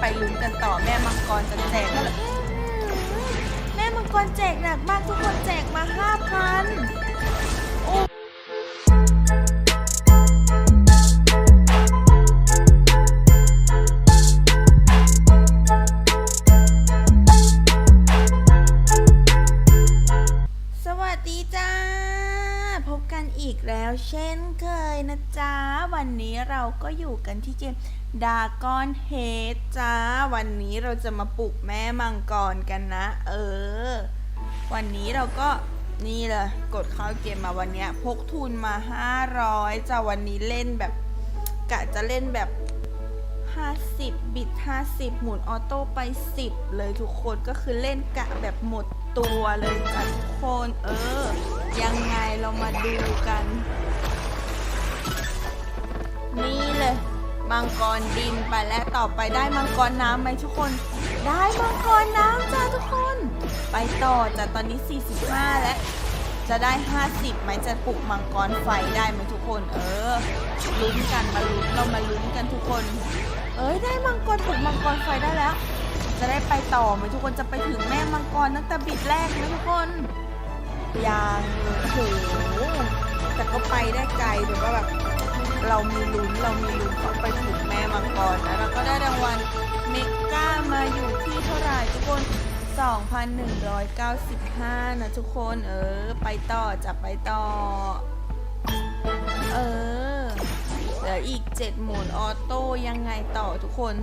ไปลุ้นกันต่อแม่มังกรจะแจกเท่าไหร่แม่มังกรแจกหนักมากทุกคนแจกมาห้าพัน เช่นเคยนะจ๊ะ วันนี้เราก็อยู่กันที่เกมดากอนเฮดจ้า วันนี้เราจะมาปลุกแม่มังกรกันนะ เออ วันนี้เราก็นี่เลยกดเข้าเกมมาวันนี้พกทุนมา 500จ้าวันนี้เล่นแบบกะจะเล่นแบบ 50 บิต50 หมุนออโต้ไป 10 เลยทุกคนก็คือเล่นกะแบบหมดตัวเลยจ้ะทุก คนเออ ยังไงเรามาดูกัน นี่เลยมังกรดินไปและต่อไปได้มังกรน้ำไหมทุกคน ได้มังกรน้ำจ้าทุกคน ไปต่อจ้ะตอนนี้ 45 แล้วจะได้ 50ไหมจะปลุกมังกรไฟได้ไหมทุกคน เออลุ้นกันมาลุ้นเรามาลุ้นกันทุกคน เอ้ยได้มังกรปลุกมังกรไฟได้แล้ว จะได้ไปต่อไหมทุกคนจะไปถึงแม่มังกรตั้งแต่บิดแรกนะทุกคน ยังเลยโอ้โหแต่ก็ไปได้ไกลถือว่าแบบเรามีลุ้นเรามีลุ้นเขาไปถึงแม่มังกรนะแล้วก็ได้รางวัลเมก้ามาอยู่ที่เท่าไหร่ทุกคน 2,195 นะทุกคนเออ ไปต่อจะไปต่อ เออเหลืออีก 7 หมุนออโต้ยังไงต่อทุกคน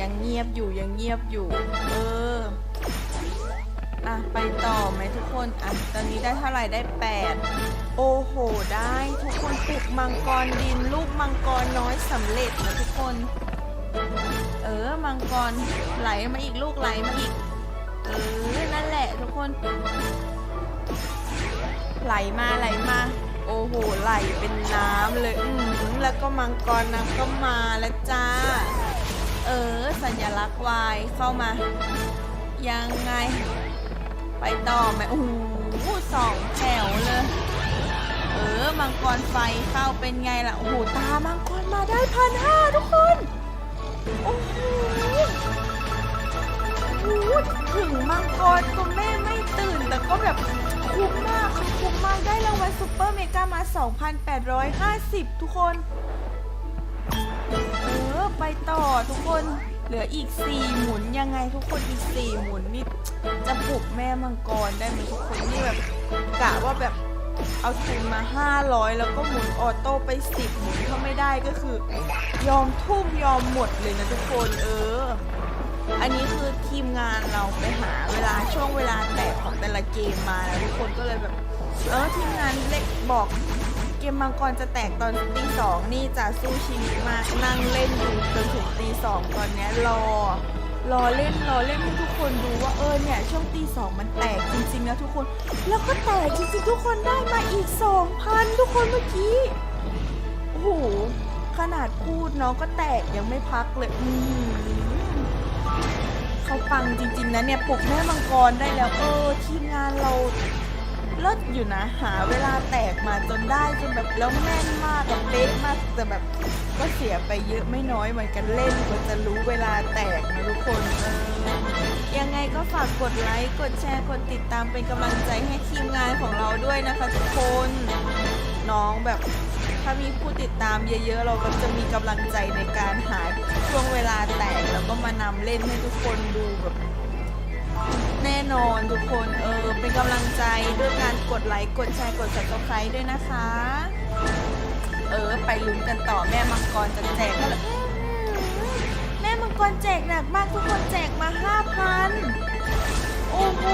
ยังเงียบอยู่ยังเงียบอยู่ เออ อะ ไปต่อไหมทุกคน อะ ตอนนี้ได้เท่าไหร่ได้8โอ้โห ได้ทุกคนปลุกมังกรดินลูกมังกรน้อยสำเร็จนะทุกคน เออ มังกรไหลมาอีกลูกไหลมาอีก เออ นั่นแหละทุกคน ไหลมาไหลมา โอ้โห ไหลเป็นน้ำเลยอืมแล้วก็มังกรน้ำก็มาแล้วจ้า เออ สัญลักษณ์วายเข้ามา ยังไง ไปต่อไหมโอ้โหสองแถวเลย เออ มังกรไฟเข้าเป็นไงล่ะ โอ้โห ตามังกรมาได้พันห้าทุกคน โอ้โหถึงมังกรตัวแม่ไม่ตื่น แต่ก็แบบคุ้มมากคือคุ้มมากได้รางวัลซูเปอร์เมกามา 2,850 ทุกคน เออ ไปต่อทุกคน เหลืออีก4หมุนยังไงทุกคนอีก4หมุนนี่จะปลุกแม่มังกรได้ไหมทุกคนนี่แบบกะว่าแบบเอาทุนมา 500 แล้วก็หมุนออโต้ไป 10 หมุนถ้าไม่ได้ก็คือ ยอมทุ่มยอมหมดเลยนะทุกคนเออ อันนี้คือทีมงานเราไปหาเวลาช่วงเวลาแตกของแต่ละเกมมาแล้วทุกคนก็เลยแบบ เออทีมงานเล็กบอก เกมมังกรจะแตกตอนตีสองนี่จะสู้ชีวิตมากนั่งเล่นอยู่จนถึงตีสองตอนเนี้ยรอ รอเล่นรอเล่นให้ทุกคนดูว่าเออเนี่ยช่วงตีสองมันแตกจริงๆนะทุกคน แล้วก็แตกจริงๆทุกคนได้มาอีกสองพันทุกคนเมื่อกี้โอ้โหขนาดพูดน้องก็แตกยังไม่พักเลยอืมเขาฟังจริงๆนะเนี่ยปลุกแม่มังกรได้แล้วเออทีมงานเรา เลิศอยู่นะ หาเวลาแตกมาจนได้จนแบบแล้วแม่นมากแบบเป๊ะมากแต่แบบก็เสียไปเยอะไม่น้อยเหมือนกันเล่นกว่าจะรู้เวลาแตกนะทุกคนเออยังไงก็ฝากกดไลค์กดแชร์กดติดตามเป็นกำลังใจให้ทีมงานของเราด้วยนะคะทุกคนน้องแบบถ้ามีผู้ติดตามเยอะๆ เราก็จะมีกำลังใจในการหาช่วงเวลาแตกแล้วก็มานำเล่นให้ทุกคนดูแบบ แน่นอนทุกคนเออเป็นกำลังใจด้วยการกดไลค์กดแชร์กด subscribe ด้วยนะคะ เออ ไปลุ้นกันต่อแม่มังกรจะแจกเท่าไหร่แม่มังกรแจกหนักมากทุกคนแจกมา5,000โอ้โห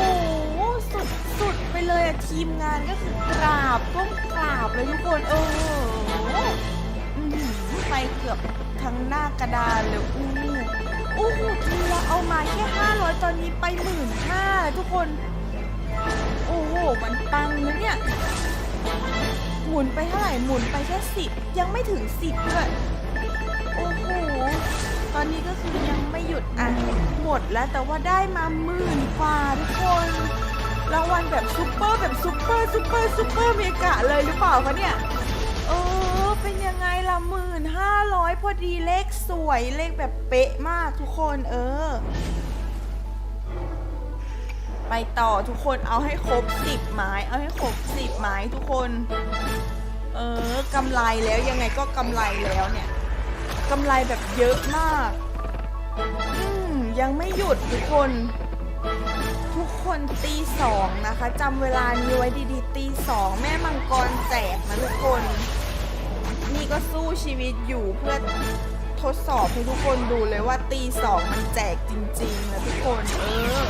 สุดสุดไปเลยอะทีมงานก็คือกราบก้มกราบเลยทุกคนเอออื้อหือไปเกือบทั้งหน้ากระดานเลยอู้ โอ้โหทีละเอามาแค่500 ตอนนี้ไปหมื่นห้าทุกคน โอ้โห มันปังนะเนี่ย หมุนไปเท่าไหร่ หมุนไปแค่สิบยังไม่ถึงสิบด้วยโอ้โห ตอนนี้ก็คือยังไม่หยุดอะ หมดแล้วแต่ว่าได้มาหมื่นกว่าทุกคนรางวัลแบบซุปเปอร์แบบซุปเปอร์ซุปเปอร์ซุปเปอร์เมกะเลยหรือเปล่าคะเนี่ย เออ เป็นยังยังไงละหมื่นห้าร้อยพอดีเลข สวยเลขแบบเป๊ะมากทุกคนเออ ไปต่อทุกคนเอาให้ครบสิบไม้ เอาให้ครบสิบไม้ทุกคน เออกำไรแล้วยังไงก็กำไรแล้วเนี่ยกำไรแบบเยอะมากอืมยังไม่หยุดทุกคน ทุกคนตีสองนะคะจำเวลานี้ไว้ดีๆ ตีสองแม่มังกรแจกนะทุกคน นี่ก็สู้ชีวิตอยู่เพื่อ ทดสอบให้ทุกคนดูเลยว่าตีสองมันแจกจริงๆนะทุกคนเออ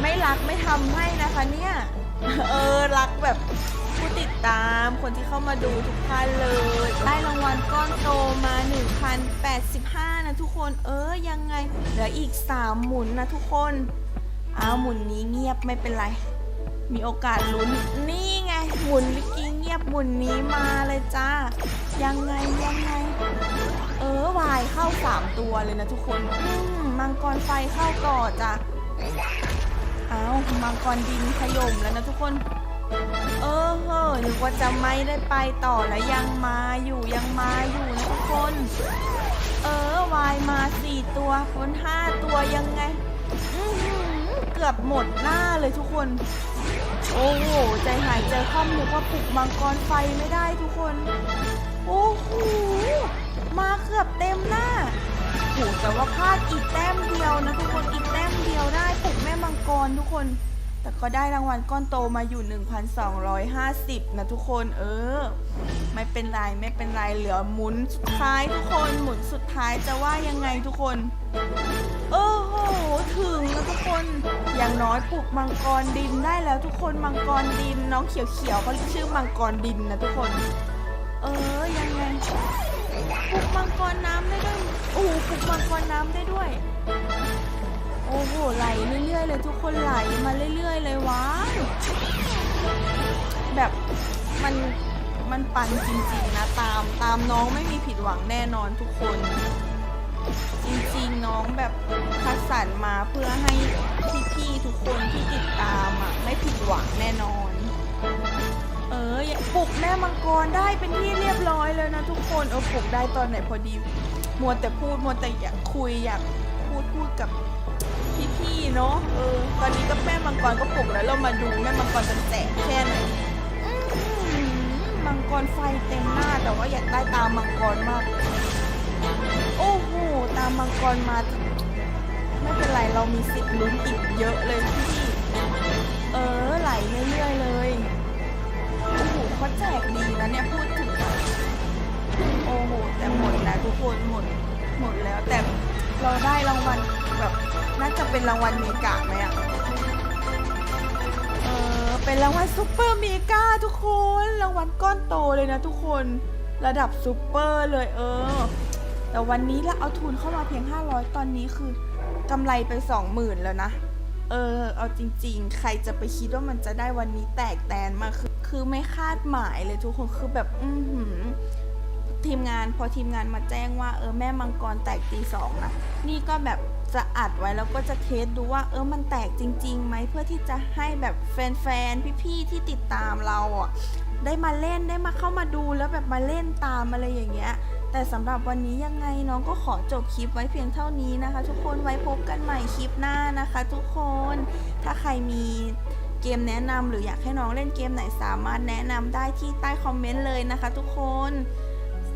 ไม่รักไม่ทำให้นะคะเนี่ย เออรักแบบผู้ติดตามคนที่เข้ามาดูทุกท่านเลย ได้รางวัลก้อนโตมา 1,085 นะทุกคนเออยังไง เหลืออีก 3 หมุนนะทุกคนอ้าวหมุนนี้เงียบไม่เป็นไร มีโอกาสลุ้นนี่ไง หมุนเมื่อกี้เงียบหมุนนี้มาเลยจ้า ยังไงยังไง เออวายเข้า3ตัวเลยนะทุกคนอืมมังกรไฟเข้าก่อจ้ะอ้าวมังกรดินขย่มแล้วนะทุกคน เออเฮ้อนึกว่าจะไม่ได้ไปต่อแล้วยังมาอยู่ยังมาอยู่นะทุกคน เออวายมาสี่ตัวคนห้าตัวยังไง อื้อหือเกือบหมดหน้าเลยทุกคน โอ้โหายใจคว่ำนึกว่าปลุกมังกรไฟไม่ได้ทุกคน โอ้โห มาเกือบเต็มหน้าโหแต่ว่าพลาดอีกแต้มเดียวนะทุกคน อีกแต้มเดียวได้ปลุกแม่มังกรทุกคน แต่ก็ได้รางวัลก้อนโตมาอยู่ 1,250 นะทุกคนเออ ไม่เป็นไร ไม่เป็นไร เหลือหมุนสุดท้ายทุกคนหมุนสุดท้ายจะว่ายังไงทุกคน โอ้โห ถึงแล้วทุกคน อย่างน้อยปลุกมังกรดินได้แล้วทุกคนมังกรดินน้องเขียวๆเขาชื่อมังกรดินนะทุกคน เออยังไงปลุกมังกรน้ำได้ด้วยโอ้โหปลุกมังกรน้ำได้ด้วย โอ้โหไหลเรื่อยๆเลยทุกคนไหลมาเรื่อยๆเลยว้าแบบมันมันปันจริงๆนะตามตามน้องไม่มีผิดหวังแน่นอนทุกคน จริงๆน้องแบบคัดสรรมาเพื่อให้พี่ๆทุกคนที่ติดตามอะไม่ผิดหวังแน่นอน เอออย่าปลุกแม่มังกรได้เป็นที่เรียบร้อยเลยนะทุกคนเออปลุกได้ตอนไหนพอดี มัวแต่พูดมัวแต่อยากคุยอยากพูดพูดกับ พี่ๆเนาะเออตอนนี้ก็แม่มังกรก็ปลุกแล้วเรามาดูแม่มังกรจะแจกแค่ไหนมังกรไฟเต็มหน้าแต่ว่าอยากได้ตามังกรมาก โอ้โหตามมังกรมา ไม่เป็นไรเรามีสิทธิ์ลุ้นอีกเยอะเลยพี่เออไหลเรื่อยๆเลยโอ้โหเขาแจกดีนะเนี่ยพูดถึงโอ้โหแต่หมดแล้วทุกคนหมดหมดแล้วแต่ เราได้รางวัลแบบน่าจะเป็นรางวัลเมกาไหมอะเออเป็นรางวัลซูเปอร์เมกาทุกคนรางวัลก้อนโตเลยนะทุกคนระดับซูเปอร์เลยเออ แต่วันนี้เราเอาทุนเข้ามาเพียง 500 ตอนนี้คือกำไรไป 20,000 แล้วนะเออเอาจริง ๆ ใครจะไปคิดว่ามันจะได้วันนี้แตกแตนมาคือคือไม่คาดหมายเลยทุกคนคือแบบ อือหือ ทีมงานพอทีมงานมาแจ้งว่าเออแม่มังกรแตกตีสองนะนี่ก็แบบจะอัดไว้แล้วก็จะเทสดูว่าเออมันแตกจริงๆไหมเพื่อที่จะให้แบบแฟนๆพี่ๆที่ติดตามเราอะได้มาเล่นได้มาเข้ามาดูแล้วแบบมาเล่นตามอะไรอย่างเงี้ย แต่สำหรับวันนี้ยังไงน้องก็ขอจบคลิปไว้เพียงเท่านี้นะคะ ทุกคนไว้พบกันใหม่คลิปหน้านะคะ ทุกคนถ้าใครมีเกมแนะนำหรืออยากให้น้องเล่นเกมไหนสามารถแนะนำได้ที่ใต้คอมเมนต์เลยนะคะ ทุกคน